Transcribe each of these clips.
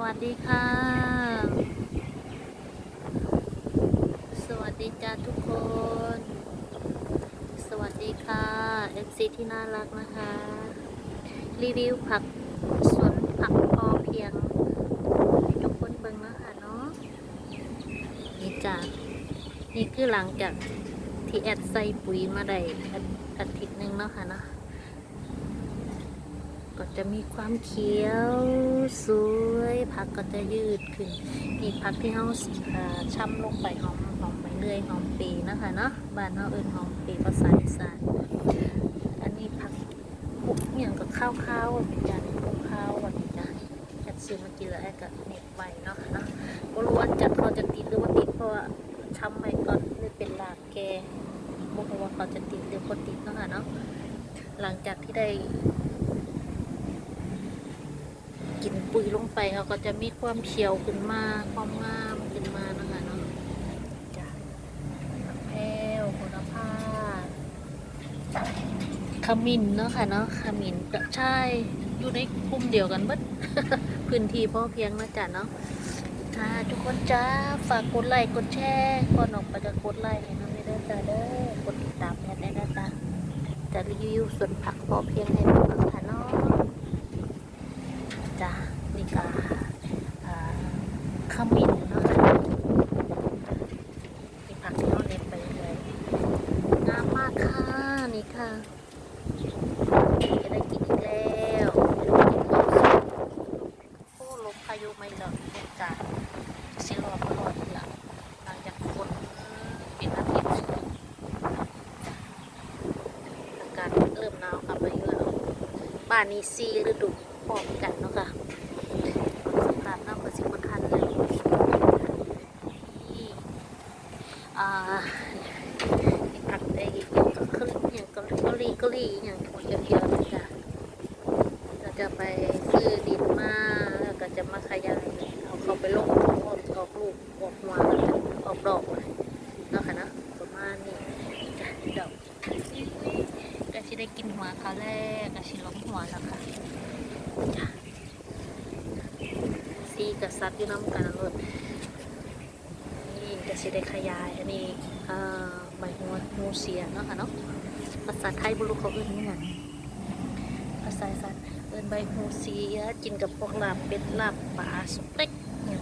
วัสดีค่ะ สวัสดีจ้าทุกคน สวัสดีค่ะ FC ที่น่ารักนะคะ รีวิวผักสวนผักพอเพียงให้ทุกคนเบิ่งนะคะเนาะนี่จ้านี่คือหลังจากที่แอดใส่ปุ๋ยมาได้อาอาทิตย์หนึ่งเนาะค่ะเนาะ ก็จะมีความเขียวสวยผักก็จะยืดขึ้นมีผักที่เขาช่ำลงไปหอมหอมไปเรื่อยหอมปีนะคะเนาะบ้านเขาเอิ้นหอมปีภาษาอีสานอันนี้ผักปุกอย่างกับข้าวข้าวเป็นจานปุกข้าววันนี้จ้ะจัดซื้อมากินแล้วแอบก็เน็บไว้เนาะเนาะก็รู้ว่าจัดเขาจะติดหรือว่าติดเพราะว่าช่ำไปก่อนไม่เป็นหลากแกบอกว่าเขาจะติดหรือคนติดเนาะค่ะเนาะหลังจากที่ได้ กินปุ๋ยลงไปเขาก็จะมีความเขียวขึ้นมาความงามขึ้นมานะคะเนาะจ้ะผักแพรวโหระพาขมิ้นเนาะค่ะเนาะขมิ้นก็ใช่อยู่ในกลุ่มเดียวกันเบิดพื้นที่พอเพียงนะจ๊ะเนาะค่ะทุกคนจ้าฝากกดไลค์กดแชร์ก่อนออกไปจะกดไลค์ให้น้องไม่ได้จ้าเด้อกดติดตามแอดได้นะจ๊ะจะรีวิวส่วนผักพอเพียงให้ดูค่ะเนาะจ้ะนี่ก็อ่าขมิ้นเนาะนี่ผักที่เราเน็บไปเลยงามมากค่ะ นี่ค่ะจะได้กินอีกแล้วโอ้ลมพายุไม่หรอ กเนี่ยจ้ะสิรอตลอดหลังหลังจากฝนเป็นอาทิตย์อากาศเริ่มหนาวกลับมาอีกแล้วบ้านนี้ซีฤดูพร้อมกันเนาะค่ะสงกรารนอกกับสิบคันเลยนี่อ่าผักได้ก็คลิอย่างเกาหลีเกาหลีอย่างหัวเขียวๆนะจ๊ะเราจะไป ลงออกออกลูกออกมาแล้วก็ออกดอกเลยเนาะค่ะนะประมาณนี้จ้ะดอกก็จะได้กินหัวเขาแรกก็ชิล้มหัวแล้วค่ะจ้ะซีกับซัดอยู่น้ำกันนะลูกนี่จะสิได้ขยายอันนี้อ่าใบหัวงูเสียเนาะค่ะเนาะภาษาไทยบุรุษเขาเอื่นนี่ไงภาษาอีสานเอื่นใบหูเสียกินกับพวกลาบเป็ดลาบปลาสเต็ก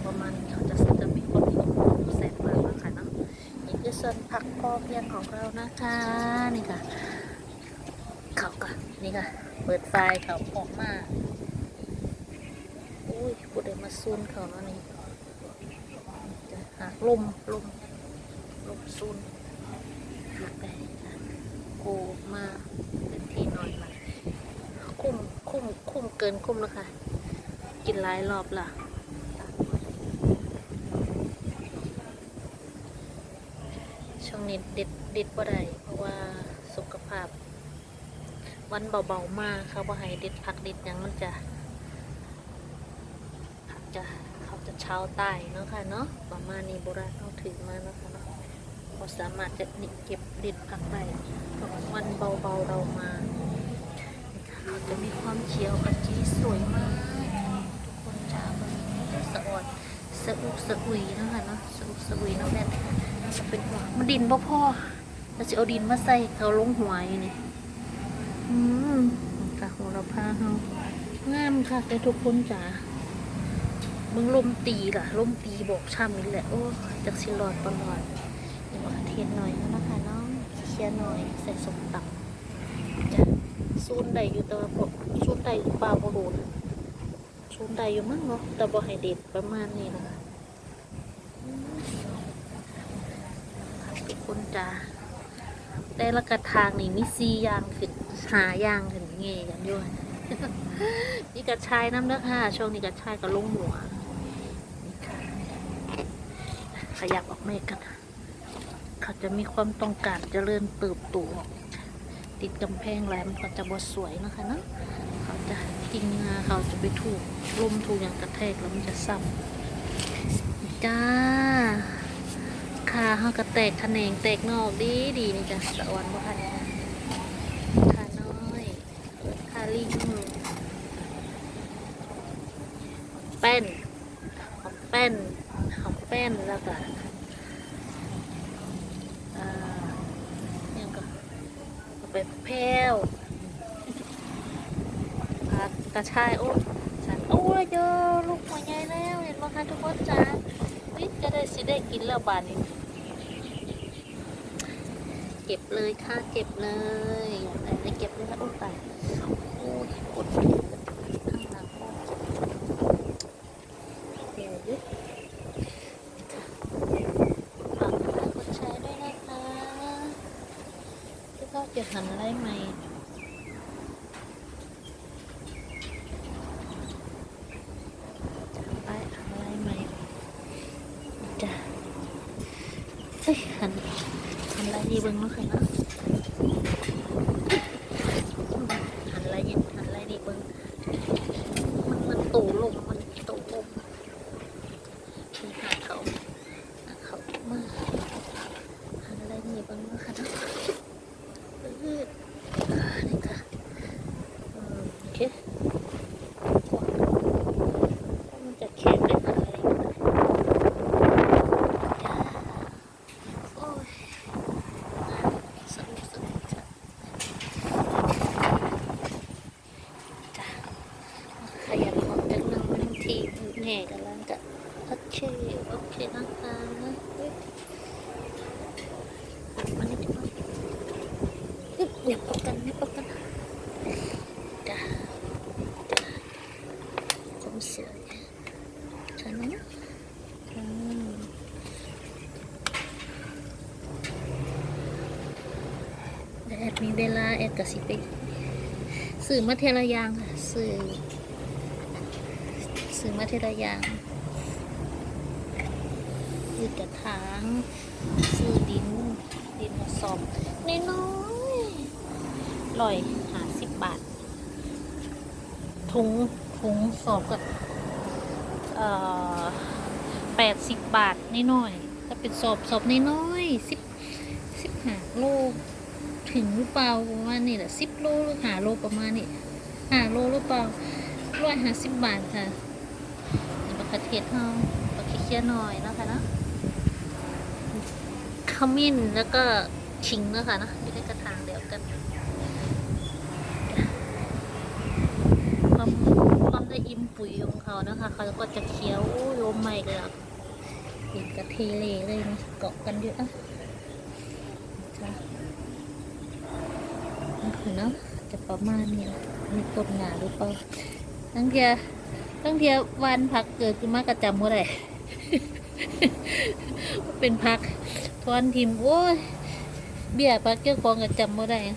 ประมาณนี้เขาจะจะมีคนนิยมแซ่บมากนะค่ะเนาะนี่คือส่วนผักพอเพียงของเรานะคะนี่ค่ะเขาก็นี่ค่ะ เปิดไฟเขาออกมาอุ้ยพูดได้มาซูนเขาเนาะนี่จะหักลมลมลมซูนหักไปโกมาเป็นทีหน่อยมาคุ้มคุ้มคุ้มเกินคุ้มแล้วค่ะ กินหลายรอบละ ช่วงนี้เด็ดเด็ดบ่ได้เพราะว่าสุขภาพ วันเบาๆมากเขาบ่ให้เด็ดผักเด็ดยังมันจะผักจะเขาจะเช้าใต้เนาะค่ะเนาะประมาณนี้โบราณเขาถือมาเนาะค่ะเนาะเขาสามารถจะนิเก็บดิดผักได้เพราะวันเบาๆเรามาเขาจะมีความเขียวกระจีสวยมากทุกคนจ้ามันสะอดสะอุกสะอุยเนาะค่ะเนาะสะอุกสะอุยเนาะแม่ จะเป็นหัวมันดินบ่พ่อเราจะเอาดินมาใส่เขาลงหัวอยู่นี่อืมค่ะหัวเราพาเขางามค่ะแต่ทุกคนจ้ามึงลมตีล่ะลมตีบอกช่ำนี่แหละโอ้จากสิรอดปลอดนี่มะเขือเทศหน่อยแล้วนะคะน้องเคี่ยวหน่อยใส่สมตับจะซูนใดอยู่แตัวาพวกซูนใดอยู่ปลาบรูนซูนใดอยู่มั้งเนาะแต่บ่ให้เด็ดประมาณนี้นะคะอืม ทุกคนจ้าแต่ละกระทางนี่มีซีย่างขึ้นหายางขึ้นเงี้ยกันด้วยนี่กระชายน้ำเด้อค่ะ ช่วงนี้กระชายก็ลงหัวนี่ค่ะขยับออกมาอีกกัน เขาจะมีความต้องการเจริญเติบโตติดกำแพงแหลมนก็จะบดสวยนะคะเนาะเขาจะกิ่งงาเขาจะไปถูกลมถูกอย่างกระแทกแล้วมันจะซ้ำจ้า ขาเขาก็แตกแขนงแตกนอกดีดีนี่จ้ะสะออนบ่ค่ะเนี่ยขาน้อยขาลิงเป็นหอมแป้นหอมแป้นแล้วก็อ่าเนี่ยก็เอาไปแพ้วผักกระชายโอ้ฉันโอ้ยเยอะลูกหัวใหญ่แล้ว เห็นไหมคะทุกคนจ้า วิจะได้สิได้กินแล้วบานนี้เก็บเลยค่ะเก็บเลยอยากได้เก็บเลยค่ะโอ้ตายโอ้ยกดข้างหลังโอ้เดี๋ยวยึดฝากกดไลค์กดแชร์ด้วยนะคะที่ก็จะหันอะไรใหม่จะไปทำอะไรใหม่จ้ะเฮ้ย หันหันอะไรดีเบิ้งเนาะค่ะเนาะหันอะไรดีหันอะไรดีเบิ้งมันมันตูลมมันตูลมมีหาเขาหาเขามาหันอะไรดีเบิ้งเนาะค่ะเนาะเอออ่านี่ค่ะอืมโอเคมันจะแข็งได้อะไรกันนะจ้าโอ้ย สนุกสนุกจ้ะจ้ะขยันของจังเลยบางทีแห่กำลังจะโอ เคโอเคนะคะเฮ้ยมานี่ดีกว่าเฮ้ยอย่าปกกันไม่ปกกันจ้ะจ้ะผมเสียฉันนะอืมแอดมีเวลาแอดกับสิไปสื่อมาเทละยางค่ะสื่อสื่อมาเทละยาง สื่อกระถางสื่อดิน ดินกระสอบน้อยๆลอยหาสิบบาท ถุงถุงสอบกับเอ่อแปดสิบบาทน้อยๆถ้าเป็นสอบสอบน้อยๆสิบสิบห้าโลถึงหรือเปล่าประมาณนี้แหละสิบโลหรือหาโลประมาณนี้หาโลหรือเปล่าร้อยห้าสิบบาทค่ะนี่บักกระเทียมเฮาบักเคี่ยหน่อยนะคะนะ มิ้นแล้วก็ขิงนะคะนะอยู่ในกระถางเดียวกันความความได้อิ่มปุ๋ยของเขานะคะ เขาก็จะเคี้ยวโยลมใหม่เลยอะเห็นกระเทเลเลยนะเกาะกันเยอะอะจ้ะนะคะเนาะจะประมาณนี้มีต้นหนาหรือเปล่าตั้งเทียตั้งเทียวันพักเกิดขึ้นมากระจำเมื่อไหร่เป็นพัก ทอนทิมโอ้ย เบี้ยพักเจ้าของกระจำเมื่อไหร่นะ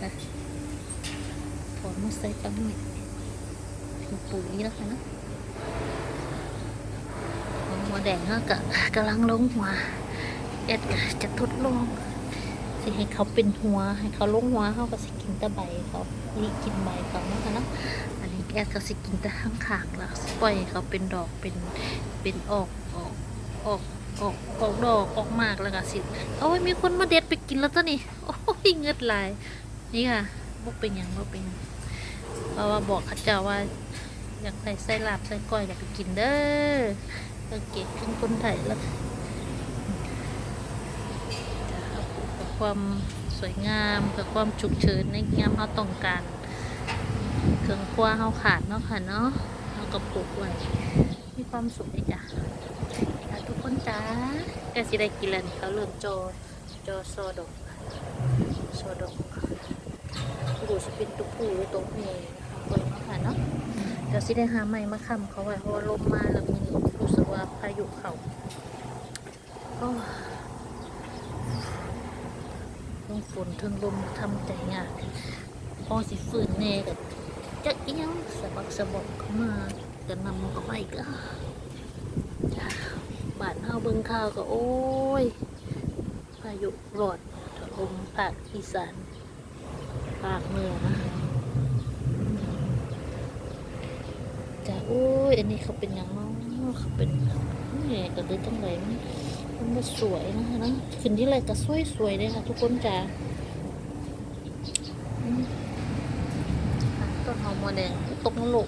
คะถอนมาใส่ปังหน่อยเป็นปุ๋ยแล้วค่ะนะของหัวแดงกะกำลังลงหัวเอ็ดก็จะทดลองสิให้เขาเป็นหัว ให้เขาลงหัวเขาก็สิกินต่ใบเขานี่กินใบเขานะคะเนาะอันนี้แอดก็สิกินแต่ข้างขางแล้วปล่อยเขาเป็นดอกเป็นเป็นออกออกออก ออกออกดอกออกมากแล้วก็สิเอาไว้มีคนมาเด็ดไปกินแล้วตัวนี้โอ้ยเงือดลาย นี่ค่ะบกเป็นหยังบกเป็นเพราะว่าบอกข้าเจ้าว่า อยากใส่ไส้ลาบไส้ก้อยอยากไปกินเด้อก็เก็บขึ้นคนไทยแล้วความสวยงามเพื่อความฉุกเฉินในยามเราต้องการเครื่องครัวเราขาดเนาะค่ะเนาะเราก็ปลูกไว้มีความสุขเลยจ้ะ ทุกคนจ้าก็สิได้กินแล้วนี่เขาเริ่มโจโจโซดกโซดกดูสิเป็นตัวผู้หรือตัวเมยนะคะเปิดเนาค่ะเนาะเดี๋ยวสิได้หาใหม่มาค้ำเขาไว้เพราะว่าลมมาแล้วมีรู้สึกว่าพายุเขาโอ้เทั้งฝนทั้งลมทำใจยากพอสิฝืนแน่กับจะเอี้ยงสะบักสะบอกเข้ามาจะนำมันก็ไปก็ เฮาเบิ่งข้าวก็โอ้ยพายุรอดถล่มภาคอีสานภาคเหนือนะจ้าโอ้ย อันนี้เขาเป็นยังเนาะเขาเป็นนี่ก็เลยจังไรมันมันสวยนะคะนะขึ้นที่ไรก็สวยสวยๆเลยค่ะทุกคนจ้าอืมต้น น หมัวแดงตกนรก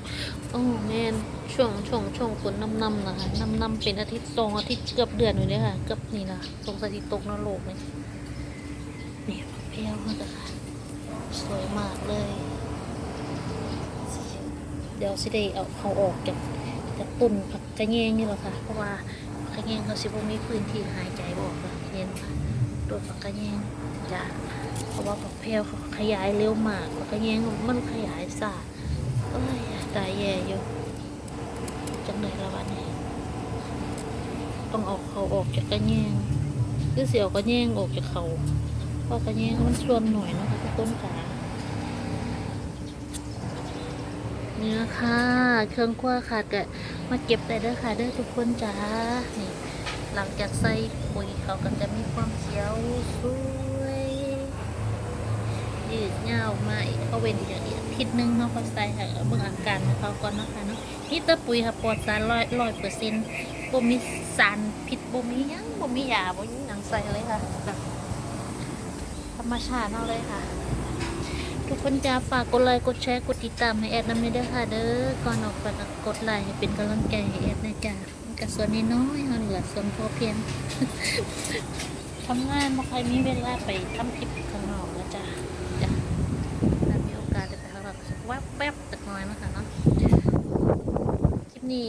โอ้แม่นช่วงช่วงช่วงฝนน้ำน้ำนะคะน้ำน้ำเป็นอาทิตย์สองอาทิตย์เกือบเดือนอยู่เลยค่ะเกือบนี่นะสงสัยที่ตกนรกเลยนี่เพี้ยวมากค่ะสวยมากเลย เดี๋ยวสิได้เอาเขาออกจากจากตุ่นผักกระแยงนี่แหละค่ะ เพราะว่าผักกระแยงเขาสิบ่มีพื้นที่หายใจบอกค่ะเย็นค่ะโดนผักกระแยงจ้ะเพราะว่าผักแพรวเขาขยายเร็วมากผักกระแยงมันขยายสาเอ้ยตายแย่อยู่จังไหนละวันนี้ต้องเอาเขาออกจากกระแยงคือเสียวกระแยงออกจากเขาเพราะกระแยงมันส่วนหน่อยนะคะทุกต้นขาเนี่นะคะเครื่องครัวค่ะก็มาเก็บได้เด้อค่ะเด้อทุกคนจ้านี่หลังจากใส่ปุ๋ยเขาก็จะมีความเขียวส วยยืดยาวมาอีกเขาเว้นอีกอาทิตย์หนึงเนาะเขาใส่ค่ะเอาเบิ่งอาการของเขาก่อนเนาะคะเนาะนี่แตะปุ๋ยค่ะปลอดสารร้อยร้อยเปอร์เซ็นต์บ่มีสารพิษบ่มียังบ่มียาบ่มีหยังใส่เลยค่ะแบบธรรมชาติเนาเลยค่ะ ทุกคนจะฝากกดไลค์กดแชร์กดติดตามให้แอดนำเด้อค่ะเด้อก่อนออกไปก็กดไลค์ให้เป็นกำลังใจให้แอดนะจ๊ะกับส่วนน้อยๆเราเหลือส่วนพอเพียงทำงานไม่ค่อยมีเวลาไปทำคลิป แวบๆสักหน่อยนะคะเนาะคลิปนี้